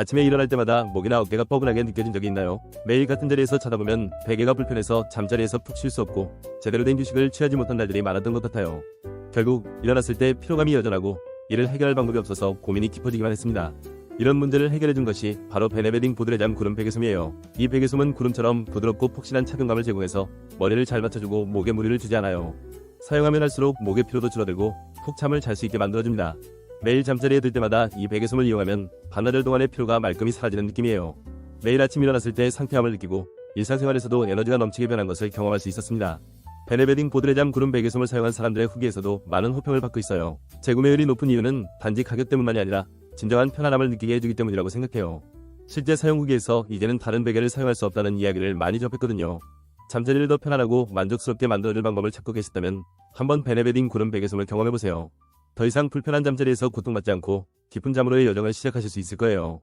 아침에 일어날 때마다 목이나 어깨가 뻐근하게 느껴진 적이 있나요? 매일 같은 자리에서 자다 보면 베개가 불편해서 잠자리에서 푹 쉴 수 없고 제대로 된 휴식을 취하지 못한 날들이 많았던 것 같아요. 결국 일어났을 때 피로감이 여전하고 이를 해결할 방법이 없어서 고민이 깊어지기만 했습니다. 이런 문제를 해결해 준 것이 바로 베네베딩 보드레잠 구름 베개솜이에요. 이 베개솜은 구름처럼 부드럽고 폭신한 착용감을 제공해서 머리를 잘 받쳐주고 목에 무리를 주지 않아요. 사용하면 할수록 목의 피로도 줄어들고 푹 잠을 잘 수 있게 만들어줍니다. 매일 잠자리에 들 때마다 이 베개솜을 이용하면 반나절 동안의 피로가 말끔히 사라지는 느낌이에요. 매일 아침 일어났을 때 상쾌함을 느끼고 일상생활에서도 에너지가 넘치게 변한 것을 경험할 수 있었습니다. 베네베딩 보드레잠 구름 베개솜을 사용한 사람들의 후기에서도 많은 호평을 받고 있어요. 재구매율이 높은 이유는 단지 가격 때문만이 아니라 진정한 편안함을 느끼게 해주기 때문이라고 생각해요. 실제 사용 후기에서 이제는 다른 베개를 사용할 수 없다는 이야기를 많이 접했거든요. 잠자리를 더 편안하고 만족스럽게 만들어줄 방법을 찾고 계시다면 한번 베네베딩 구름 베개솜을 경험해보세요. 더 이상 불편한 잠자리에서 고통받지 않고 깊은 잠으로의 여정을 시작하실 수 있을 거예요.